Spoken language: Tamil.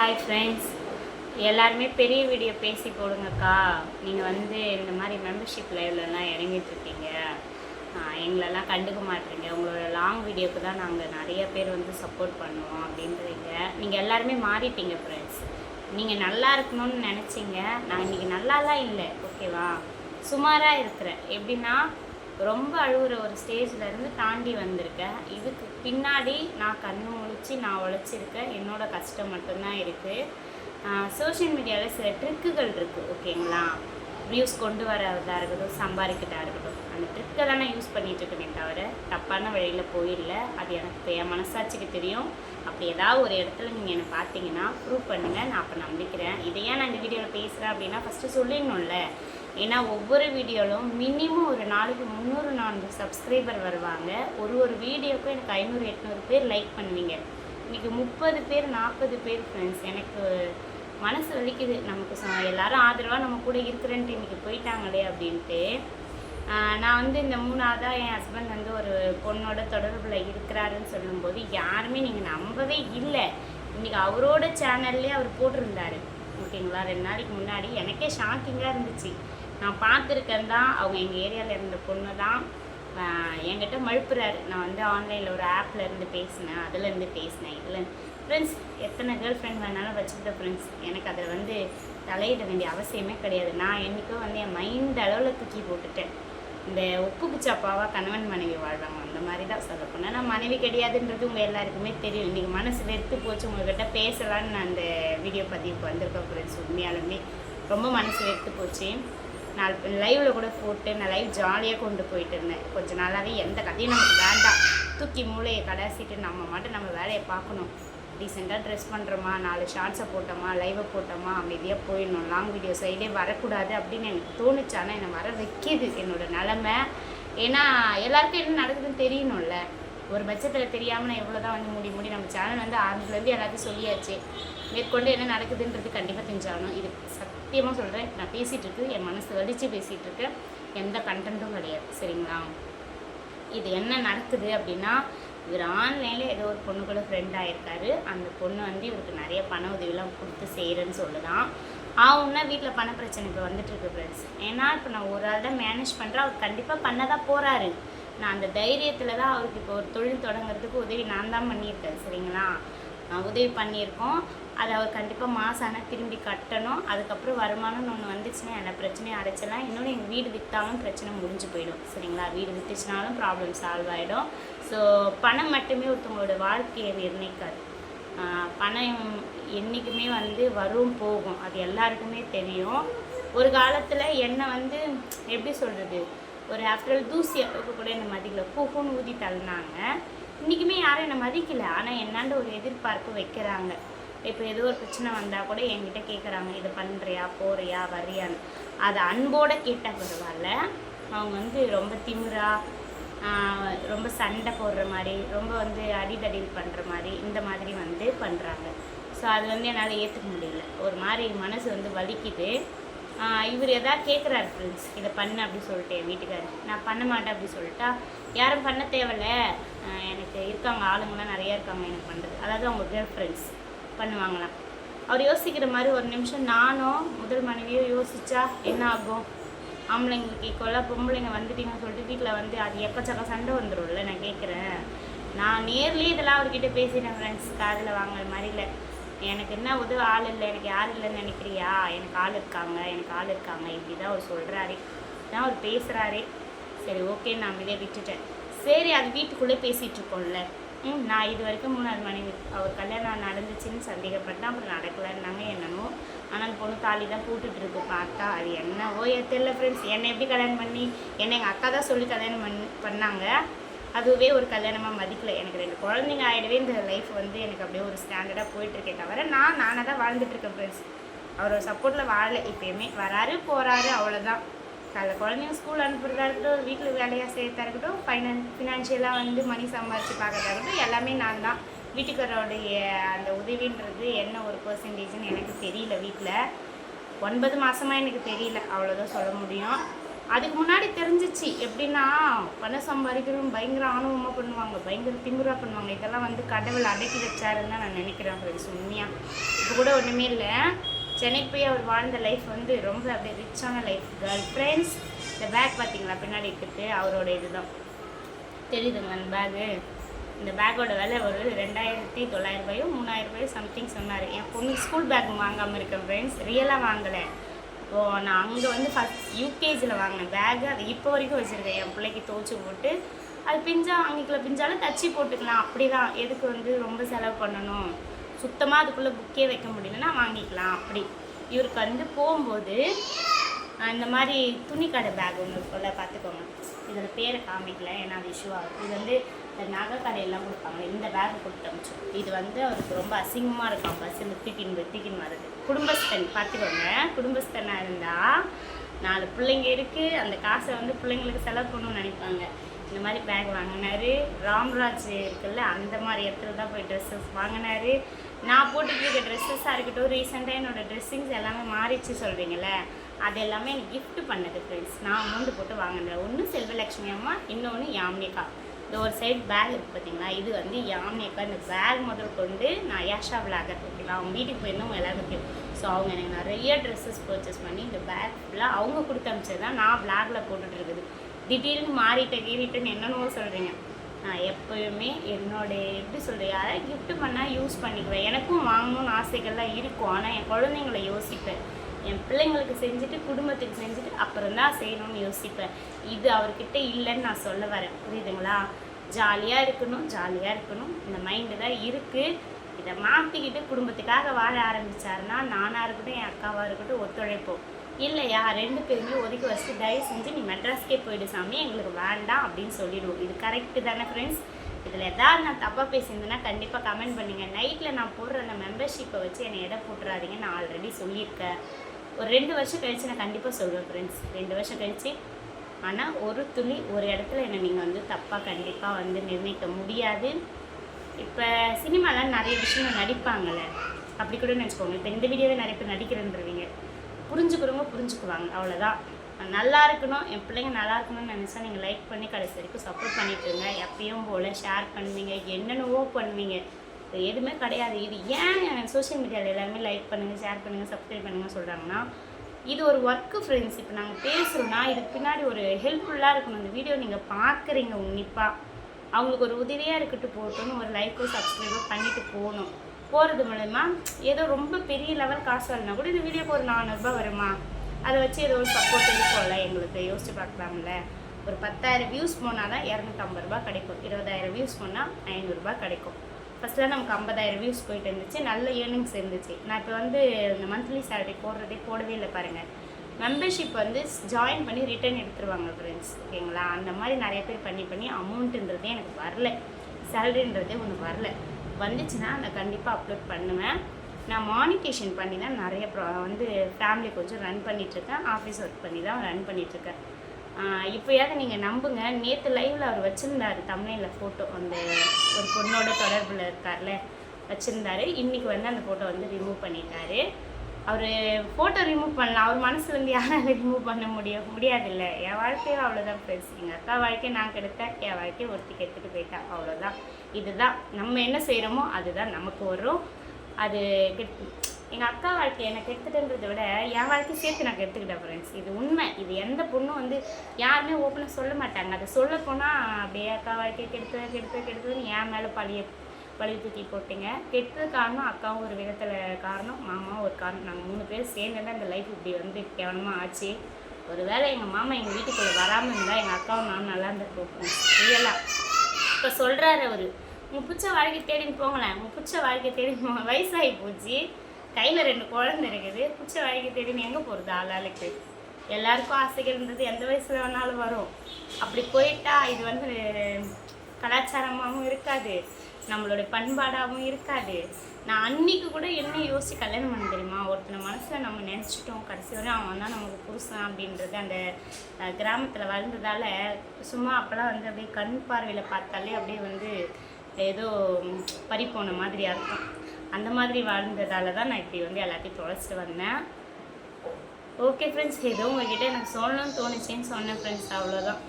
ஹாய் ஃப்ரெண்ட்ஸ் எல்லாருமே பெரிய வீடியோ பேசி போடுங்கக்கா. நீங்கள் வந்து இந்த மாதிரி மெம்பர்ஷிப் லைவ்லலாம் இறங்கிட்டுருக்கீங்க. எங்களெல்லாம் கண்டுக்க மாட்டீங்க. உங்களோட லாங் வீடியோக்கு தான் நாங்கள் நிறைய பேர் வந்து சப்போர்ட் பண்ணுவோம் அப்படின்றீங்க. நீங்கள் எல்லாருமே மாறிட்டீங்க ஃப்ரெண்ட்ஸ் நீங்கள் நல்லா இருக்கணும்னு நினச்சிங்க. நான் இன்றைக்கி நல்லாலாம் இல்லை. ஓகேவா சுமாராக இருக்கிறேன். எப்படின்னா ரொம்ப அழுகிற ஒரு ஸ்டேஜ்லேருந்து தாண்டி வந்திருக்கேன். இதுக்கு பின்னாடி நான் கண்ணு முழிச்சு நான் உழைச்சிருக்கேன். என்னோடய கஷ்டம் மட்டும்தான் இருக்குது சோஷியல் மீடியாவில் சில ட்ரிக்குகள் இருக்குது ஓகேங்களா வியூஸ் கொண்டு வரதா இருக்கட்டும் சம்பாதிக்கிறதா இருக்கட்டும் அந்த ட்ரிக்கை தான் நான் யூஸ் பண்ணிகிட்டு இருக்கேனே தவிர தப்பான வழியில் போயிடல. அது எனக்கு என் மனசாட்சிக்கு தெரியும். அப்படி ஏதாவது ஒரு இடத்துல நீங்கள் என்னை பார்த்தீங்கன்னா ப்ரூவ் பண்ணுங்கள் நான் அப்போ நம்பிக்கிறேன். இதையே நான் இந்த வீடியோவில் பேசுகிறேன் அப்படின்னா ஃபஸ்ட்டு சொல்லிடணும்ல. ஏன்னா ஒவ்வொரு வீடியோவிலும் மினிமம் ஒரு நாளைக்கு முந்நூறு நானூறு சப்ஸ்கிரைபர் வருவாங்க. ஒரு ஒரு வீடியோக்கும் எனக்கு ஐநூறு எட்நூறு பேர் லைக் பண்ணுவீங்க. இன்னைக்கு முப்பது பேர் நாற்பது பேர் ஃப்ரெண்ட்ஸ் எனக்கு மனசு வலிக்குது. நமக்கு எல்லாரும் ஆதரவாக நம்ம கூட இருக்கிறேன்ட்டு இன்றைக்கி போயிட்டாங்களே அப்படின்ட்டு. நான் வந்து இந்த மூணாவதாக என் ஹஸ்பண்ட் வந்து ஒரு பொண்ணோட தொடர்பில் இருக்கிறாருன்னு சொல்லும்போது யாருமே நீங்கள் நம்பவே இல்லை. இன்னைக்கு அவரோட சேனல்லே அவர் போட்டிருந்தாரு. ஓகேங்களா? ரெண்டு நாளைக்கு முன்னாடி. எனக்கே ஷாக்கிங்காக இருந்துச்சு. நான் பார்த்துருக்கேன் தான். அவங்க எங்கள் ஏரியாவில் இருந்த பொண்ணு தான். என்கிட்ட மழுப்புறாரு. நான் வந்து ஆன்லைனில் ஒரு ஆப்பில் இருந்து பேசினேன். அதுலேருந்து பேசினேன். இதில் ஃப்ரெண்ட்ஸ் எத்தனை கேர்ள் ஃப்ரெண்ட் வேணாலும் வச்சுக்கிட்ட ஃப்ரெண்ட்ஸ் எனக்கு அதில் வந்து தலையிட வேண்டிய அவசியமே கிடையாது. நான் என்றைக்கோ வந்து என் மைண்ட் அளவில் தூக்கி போட்டுட்டேன். இந்த உப்பு சப்பாவா கணவன் மனைவி வாழ்வாங்க அந்த மாதிரி தான் சொல்ல போனால் நான் மனைவி கிடையாதுன்றது உங்கள் எல்லாருக்குமே தெரியும். இன்றைக்கி மனசு வெறுத்து போச்சு. உங்கள்கிட்ட பேசலான்னு நான் அந்த வீடியோ பதிவுக்கு வந்திருக்கேன் ஃப்ரெண்ட்ஸ் உண்மையாலுமே ரொம்ப மனசு வெறுத்து போச்சு. நான் லைவில் கூட போட்டு நான் லைவ் ஜாலியாக கொண்டு போயிட்டு இருந்தேன். கொஞ்ச நாளாகவே எந்த கதையும் நமக்கு வேண்டாம். தூக்கி மூளையை கடைசிட்டு நம்ம மட்டும் நம்ம வேலையை பார்க்கணும். ரீசெண்டாக ட்ரெஸ் பண்ணுறோமா நாலு ஷார்ட்ஸை போட்டோமா? லைவை போட்டோமா? அமைதியாக போயிடணும். லாங் வீடியோ சைடே வரக்கூடாது அப்படின்னு எனக்கு தோணுச்சு. ஆனால் என்னை வர வைக்கிது என்னோட நிலமை. ஏன்னா எல்லாருக்கும் என்ன நடக்குதுன்னு தெரியணும்ல. ஒரு பட்சத்தில் தெரியாமல் நான் எவ்வளோ தான் வந்து முடி முடி நம்ம சேனல் வந்து ஆரம்பத்துலேருந்து எல்லாத்தையும் சொல்லியாச்சு. மேற்கொண்டு என்ன நடக்குதுன்றது கண்டிப்பாக தெரிஞ்சாகணும். இது சத்தியமாக சொல்கிறேன் நான் பேசிகிட்டு இருக்கு. என் மனசு வலிச்சு பேசிகிட்டு இருக்கேன் எந்த கண்டென்ட்டும் கிடையாது. சரிங்களா? இது என்ன நடக்குது அப்படின்னா இவர் ஆன்லைனில் ஏதோ ஒரு பொண்ணு கூட ஃப்ரெண்ட் ஆகிருக்காரு அந்த பொண்ணு வந்து இவருக்கு நிறைய பண உதவிலாம் கொடுத்து செய்கிறேன்னு சொல்லுதான். ஆகும்னா வீட்டில் பண பிரச்சனை இப்போ வந்துட்டுருக்கு ஃப்ரெண்ட்ஸ் ஏன்னா இப்போ நான் ஒரு ஆள் தான் மேனேஜ் பண்ணுறேன் அவர் கண்டிப்பாக பண்ண தான் போகிறாரு நான் அந்த தைரியத்தில் தான் அவருக்கு இப்போ ஒரு தொழில் தொடங்குறதுக்கு உதவி நான் தான் பண்ணியிருக்கேன் சரிங்களா? நான் உதவி பண்ணியிருக்கோம். அதை அவர் கண்டிப்பாக மாதம் ஆனால் திரும்பி கட்டணும். அதுக்கப்புறம் வருமானம்னு ஒன்று வந்துச்சுன்னா எல்லா பிரச்சனையும் அடைச்சிடலாம். இன்னொன்று எங்கள் வீடு விற்றாலும் பிரச்சனை முடிஞ்சு போயிடும் சரிங்களா? வீடு விற்றுச்சுனாலும் ப்ராப்ளம் சால்வ் ஆகிடும் ஸோ பணம் மட்டுமே ஒருத்தவங்களோட வாழ்க்கையை நிர்ணயிக்காது. பணம் என்றைக்குமே வந்து வரும் போகும். அது எல்லாருக்குமே தெரியும். ஒரு காலத்தில் என்னை வந்து எப்படி சொல்கிறது ஒரு ஆஃப்டர் தூசி அளவுக்கு கூட என்னை மதிக்கல. பூஃபுன்னு ஊதி தள்ளினாங்க. இன்றைக்குமே யாரும் என்னை மதிக்கல. ஆனால் என்னாண்ட ஒரு எதிர்பார்ப்பு வைக்கிறாங்க. இப்போ ஏதோ ஒரு பிரச்சனை வந்தால் கூட என்கிட்ட கேட்குறாங்க இதை பண்ணுறியா போறியா வரியான்னு அதை அன்போடு கேட்டால் பரவாயில்ல. அவங்க வந்து ரொம்ப திமிரா ரொம்ப சண்டை போடுற மாதிரி ரொம்ப வந்து அடிதடில் பண்ணுற மாதிரி இந்த மாதிரி வந்து பண்ணுறாங்க ஸோ அது வந்து என்னால் ஏற்றுக்க முடியல. ஒரு மாதிரி மனசு வந்து வலிக்குது. இவர் எதாவது கேட்குறாரு ஃப்ரெண்ட்ஸ் இதை பண்ணு அப்படி சொல்லிட்டு என் வீட்டுக்காரர் நான் பண்ண மாட்டேன் அப்படி சொல்லிட்டா யாரும் பண்ண தேவையில்ல. எனக்கு இருக்காங்க ஆளுங்களாம் நிறையா இருக்காங்க எனக்கு பண்ணுறது அதாவது அவங்க கேர்ள் ஃப்ரெண்ட்ஸ் பண்ணுவாங்களாம் அவர் யோசிக்கிற மாதிரி ஒரு நிமிஷம் நானும் முதல் மனைவியோ யோசித்தா என்ன ஆகும்? ஆம்பளைங்களுக்கு ஈக்குவலாக பொம்பளைங்க வந்துட்டீங்கன்னு சொல்லிட்டு வீட்டில் வந்து அது எக்கச்சக்க சண்டை வந்துடும்ல நான் கேட்குறேன் நான் நேர்லேயே இதெல்லாம் அவர்கிட்ட பேசிட்டேன் ஃப்ரெண்ட்ஸ் காதில் வாங்குற மாதிரி இல்லை. எனக்கு என்ன உதவி ஆள் இல்லை எனக்கு யார் இல்லைன்னு நினைக்கிறியா? எனக்கு ஆள் இருக்காங்க எனக்கு ஆள் இருக்காங்க. இப்படி தான் அவர் சொல்கிறாரே தான் அவர் பேசுகிறாரே சரி ஓகே நான் இதை விட்டுட்டேன். சரி அது வீட்டுக்குள்ளே பேசிகிட்டு இருக்கோம்ல. ம் நான் இது வரைக்கும் மூணாவது மனைவி அவர் கல்யாணம் நடந்துச்சுன்னு சந்தேகப்பட்டேன். அப்புறம் நடக்கலைன்னாங்க என்னமோ. ஆனால் அந்த பொண்ணு தாலி தான் போட்டுட்டு இருக்கு. பார்த்தா அது என்னவோ ஏ தெரியல ஃப்ரெண்ட்ஸ் என்னை எப்படி கல்யாணம் பண்ணி என்னை எங்கள் அக்கா தான் சொல்லி கல்யாணம் பண்ணி பண்ணாங்க. அதுவே ஒரு கல்யாணமாக மதிக்கலை. எனக்கு ரெண்டு குழந்தைங்க ஆகிடவே இந்த லைஃப் வந்து எனக்கு அப்படியே ஒரு ஸ்டாண்டர்டாக போயிட்டுருக்கேன் தவிர நான் நானாக தான் வாழ்ந்துட்டுருக்கேன் ஃப்ரெண்ட்ஸ் அவரோட சப்போர்ட்டில் வாழல. இப்போயுமே வராரு போகிறாரு அவ்வளோதான் காலைல குழந்தைங்க ஸ்கூல் அனுப்புறதா இருக்கட்டும் வீட்டில் வேலையாக செய்யறதா இருக்கட்டும் ஃபைனான் ஃபினான்ஷியலாக வந்து மணி சம்பாரித்து பார்க்கறதா இருக்கட்டும் எல்லாமே நான் தான். வீட்டுக்காரோடைய அந்த உதவின்றது என்ன ஒரு பர்சன்டேஜ்னு எனக்கு தெரியல வீட்டில். ஒன்பது மாதமாக எனக்கு தெரியல. அவ்வளோதான் சொல்ல முடியும். அதுக்கு முன்னாடி தெரிஞ்சிச்சு எப்படின்னா பணம் சம்பாதிக்கணும் பயங்கர ஆணவமாக பண்ணுவாங்க பயங்கர திமிரா பண்ணுவாங்க. இதெல்லாம் வந்து கடவுள் அடக்கி வச்சாருன்னு தான் நான் நினைக்கிறேன் ஃப்ரெண்ட்ஸ் உண்மையாக இப்போ கூட ஒன்றுமே இல்லை. சென்னைக்கு போய் அவர் வாழ்ந்த லைஃப் வந்து ரொம்ப அப்படியே ரிச்சான லைஃப் கேர்ள் ஃப்ரெண்ட்ஸ் இந்த பேக் பார்த்தீங்களா பின்னாடி இருக்குது அவரோட இதுதான். தெரியுதுங்க அந்த பேகு இந்த பேக்கோட விலை ஒரு ரெண்டாயிரத்தி தொள்ளாயிரம் ரூபாயோ மூணாயிரம் ரூபாயோ சம்திங் சொன்னார். என் பொண்ணு ஸ்கூல் பேக் வாங்காமல் இருக்கேன் ஃப்ரெண்ட்ஸ் ரியலாக வாங்கலை. இப்போது நான் அங்கே வந்து ஃபஸ்ட் யூகேஜியில் வாங்கினேன் பேகு அதை இப்போ வரைக்கும் வச்சுருக்கேன். என் பிள்ளைக்கு துவச்சி போட்டு அது பிஞ்சா அன்னைக்குள்ள பிஞ்சாலும் தச்சு போட்டுக்கலாம். அப்படி தான் எதுக்கு வந்து ரொம்ப செலவு பண்ணணும்? சுத்தமாக அதுக்குள்ளே புக்கே வைக்க முடியலன்னா வாங்கிக்கலாம். அப்படி. இவருக்கு வந்து போகும்போது இந்த மாதிரி துணி கடை பேக் ஒன்று இருக்குல்ல பார்த்துக்கோங்க. இதில் பேரை காமிக்கல ஏன்னா அது இஷ்யூ ஆகும் இது வந்து இந்த நகை கடையெல்லாம் கொடுப்பாங்க. இந்த பேக் கொடுத்து இது வந்து அவருக்கு ரொம்ப அசிங்கமாக இருக்கும். பஸ்ஸில் தூக்கின் போய் தூக்கின் வருது குடும்பஸ்தன் பார்த்துக்கோங்க குடும்பஸ்தனாக இருந்தால் நாலு பிள்ளைங்க இருக்குது அந்த காசை வந்து பிள்ளைங்களுக்கு செலவு பண்ணணும்னு நினைப்பாங்க. இந்த மாதிரி பேக் வாங்கினாரு. ராம்ராஜ் இருக்குல்ல அந்த மாதிரி இடத்துல தான் போய் ட்ரெஸ்ஸஸ் வாங்கினாரு. நான் போட்டுட்டு இருக்க ட்ரெஸ்ஸஸாக இருக்கட்டும் ரீசெண்டாக என்னோடய ட்ரெஸ்ஸிங்ஸ் எல்லாமே மாறிச்சு சொல்கிறீங்களே அது எல்லாமே எனக்கு கிஃப்ட் பண்ணது ஃப்ரெண்ட்ஸ் நான் அமௌண்ட் போட்டு வாங்கினேன். ஒன்று செல்வலட்சுமி அம்மா இன்னொன்று யாமினிகா இந்த ஒரு சைடு பேக் இருக்குது பார்த்தீங்களா இது வந்து யாமினேக்கா இந்த பேக் முதல் கொண்டு நான் யாஷா விளாகர் ஓகேவா அவங்க வீட்டுக்கு போயிருந்தோம் எல்லாருக்கும் தெரியும் ஸோ அவங்க எனக்கு நிறைய ட்ரெஸ்ஸஸ் பர்ச்சேஸ் பண்ணி இந்த பேக் ஃபுல்லாக அவங்க கொடுத்து அனுப்பிச்சது தான் நான் பிளாகில் போட்டுட்ருக்குது திடீர்னு மாறிட்டேன் கீறிட்டுன்னு என்னென்னவோ சொல்கிறீங்க நான் எப்போயுமே என்னோட எப்படி சொல்கிறது யாராவது கிஃப்ட் பண்ணால் யூஸ் பண்ணிக்குவேன். எனக்கும் வாங்கணும்னு ஆசைகள்லாம் இருக்கும். ஆனால் என் குழந்தைங்களை யோசிப்பேன். என் பிள்ளைங்களுக்கு செஞ்சுட்டு குடும்பத்துக்கு செஞ்சுட்டு அப்புறம் தான் செய்யணும்னு யோசிப்பேன். இது அவர்கிட்ட இல்லைன்னு நான் சொல்ல வரேன். புரியுதுங்களா? ஜாலியாக இருக்கணும் ஜாலியாக இருக்கணும். இந்த மைண்டு தான் இருக்குது இதை மாற்றிக்கிட்டு குடும்பத்துக்காக வாழ ஆரம்பிச்சாருன்னா நானாக இருக்கட்டும் என் அக்காவாக இருக்கட்டும் ஒத்துழைப்போம். இல்லையா? ரெண்டு பேருமே ஒதுக்கி வச்சுட்டு தயவு செஞ்சு நீ மெட்ராஸ்க்கே போயிடு சாமி. எங்களுக்கு வேண்டாம் அப்படின்னு சொல்லிடுவோம் இது கரெக்டு தானே ஃப்ரெண்ட்ஸ் இதில் எதாவது நான் தப்பாக பேசியிருந்தேன்னா கண்டிப்பாக கமெண்ட் பண்ணுங்கள் நைட்டில் நான் போடுற அந்த மெம்பர்ஷிப்பை வச்சு என்னை எடை போட்டுறாதீங்க நான் ஆல்ரெடி சொல்லியிருக்கேன். ஒரு ரெண்டு வருஷம் கழிச்சு நான் கண்டிப்பாக சொல்கிறேன் ஃப்ரெண்ட்ஸ் ரெண்டு வருஷம் கழிச்சு. ஆனால் ஒரு துளி ஒரு இடத்துல என்னை நீங்கள் வந்து தப்பாக கண்டிப்பாக வந்து நிர்ணயிக்க முடியாது. இப்போ சினிமாலாம் நிறைய விஷயங்கள் நடிப்பாங்கள்ல அப்படி கூட நினச்சிக்கோங்க. இப்போ இந்த வீடியோவே நிறைய பேர் நடிக்கிறேன்றவீங்க. புரிஞ்சுக்கிறவங்க புரிஞ்சுக்குவாங்க. அவ்வளோதான் நல்லா இருக்கணும். என் பிள்ளைங்க நல்லா இருக்கணும்னு நினச்சா நீங்கள் லைக் பண்ணி கடைசி வரைக்கும் சப்போர்ட் பண்ணிட்டுருங்க எப்பயும் போல் ஷேர் பண்ணுவீங்க. என்னென்னவோ பண்ணுவீங்க. எதுவுமே கிடையாது. இது ஏன் சோஷியல் மீடியாவில் எல்லாருமே லைக் பண்ணுங்கள் ஷேர் பண்ணுங்கள் சப்ஸ்கிரைப் பண்ணுங்கள் சொல்கிறாங்கன்னா இது ஒரு ஒர்க்கு ஃப்ரெண்ட்ஸ் இப்போ நாங்கள் பேசுகிறோன்னா இதுக்கு பின்னாடி ஒரு ஹெல்ப்ஃபுல்லாக இருக்கணும். இந்த வீடியோ நீங்கள் பார்க்குறீங்க உன்னிப்பாக அவங்களுக்கு ஒரு உதவியாக இருக்கட்டும் போட்டோன்னு ஒரு லைக்கோ சப்ஸ்கிரைபோ பண்ணிவிட்டு போகணும். போகிறது மூலயமா ஏதோ ரொம்ப பெரிய லெவல் காசு வரலனா கூட இந்த வீடியோக்கு ஒரு நானூறுரூபா வருமா? அதை வச்சு ஏதோ ஒரு சப்போர்ட் இருக்கும்ல எங்களுக்கு யோசிச்சு பார்க்கலாம்ல. ஒரு பத்தாயிரம் வியூஸ் போனால் தான் இரநூத்தம்பது ரூபா கிடைக்கும். இருபதாயிரம் வியூஸ் போனால் ஐநூறுரூபா கிடைக்கும். ஃபஸ்ட்டில் நமக்கு ஐம்பதாயிரம் வியூஸ் போயிட்டு இருந்துச்சு. நல்ல ஏர்னிங்ஸ் இருந்துச்சு. நான் இப்போ வந்து இந்த மந்த்லி சேலரி போடுறதே போடவே இல்லை பாருங்கள் மெம்பர்ஷிப் வந்து ஜாயின் பண்ணி ரிட்டர்ன் எடுத்துருவாங்க ஃப்ரெண்ட்ஸ் ஓகேங்களா? அந்த மாதிரி நிறைய பேர் பண்ணி பண்ணி அமௌண்ட்டுன்றதே எனக்கு வரல. சேலரின்றதே ஒன்று வரல. வந்துச்சுன்னா நான் கண்டிப்பாக அப்லோட் பண்ணுவேன். நான் மானிட்டேஷன் பண்ணி தான் நிறைய ப்ரா வந்து ஃபேமிலி கொஞ்சம் ரன் பண்ணிகிட்ருக்கேன் ஆஃபீஸ் ஒர்க் பண்ணி தான் ரன் பண்ணிகிட்ருக்கேன் இப்போயாவது நீங்கள் நம்புங்க. நேற்று லைவில் அவர் வச்சுருந்தாரு தமிழில் ஃபோட்டோ அந்த ஒரு பொண்ணோட தொடர்பில் இருக்கார்ல வச்சுருந்தாரு. இன்றைக்கி வந்து அந்த ஃபோட்டோ வந்து ரிமூவ் பண்ணிட்டாரு. அவர் ஃபோட்டோ ரிமூவ் பண்ணலாம் அவர் மனசுலேருந்து யாரால ரிமூவ் பண்ண முடியும் முடியாதுல்ல. என் வாழ்க்கையும் அவ்வளோதான் பெருசு எங்கள் அக்கா வாழ்க்கையை நான் கெடுத்தேன். என் வாழ்க்கையை ஒருத்திக்கு எடுத்துகிட்டு போயிட்டேன் அவ்வளோதான் இதுதான். நம்ம என்ன செய்கிறோமோ அதுதான் நமக்கு வரும். அது கெட் எங்கள் அக்கா வாழ்க்கை எனக்கு எடுத்துட்டேன்றதை விட என் வாழ்க்கையை சேர்த்து நான் எடுத்துக்கிட்டேன் ஃப்ரெண்ட்ஸ் இது உண்மை. இது எந்த பொண்ணும் வந்து யாருமே ஓப்பனாக சொல்ல மாட்டாங்க. அதை சொல்ல போனால் அப்படியே அக்கா வாழ்க்கையை கெடுத்து கெடுத்து கெடுத்துன்னு என் மேலே பழிய பழி தூக்கி போட்டிங்க. கெட்டது காரணம் அக்காவும் ஒரு விதத்தில் காரணம் மாமாவும் ஒரு காரணம். நாங்கள் மூணு பேர் சேர்ந்து தான் இந்த லைஃப் இப்படி வந்து கேவலமாக ஆச்சு. ஒரு வேளை எங்கள் மாமா எங்கள் வீட்டுக்குள்ளே வராமல் இருந்தால் எங்கள் அக்காவும் நானும் நல்லா இருந்திருப்போம் ரியலாக இப்போ சொல்கிறாரு அவர் உங்கள் பிடிச்ச வாழ்க்கை தேடின்னு போங்களேன். உங்கள் பிடிச்ச வாழ்க்கை தேடின்னு போங்க. வயசாகி போச்சு. கையில் ரெண்டு குழந்தை இருக்குது. பிடிச்ச வாழ்க்கை தேடின்னு எங்கே போகிறது ஆளாளுக்கு. எல்லாருக்கும் ஆசைகள் இருந்தது. எந்த வயசில் வேணாலும் வரும். அப்படி போயிட்டா இது வந்து கலாச்சாரமாகவும் இருக்காது. நம்மளுடைய பண்பாடாகவும் இருக்காது. நான் அன்னைக்கு கூட என்ன யோசிச்சு கல்யாணம் பண்ண தெரியுமா? ஒருத்தனை மனசில் நம்ம நினச்சிட்டோம். கடைசி வரை அவன் தான் நமக்கு புருஷன் அப்படின்றது அந்த கிராமத்தில் வளர்ந்ததால் சும்மா அப்போல்லாம் வந்து அப்படியே கண் பார்வையில் பார்த்தாலே அப்படியே வந்து ஏதோ பறி போன மாதிரி அர்த்தம். அந்த மாதிரி வாழ்ந்ததால தான் நான் இப்படி வந்து எல்லாத்தையும் தொலைச்சிட்டு வந்தேன். ஓகே ஃப்ரெண்ட்ஸ் ஏதோ உங்ககிட்ட எனக்கு சொல்லணும்னு தோணுச்சேன்னு சொன்னேன் ஃப்ரெண்ட்ஸ் அவ்வளோதான்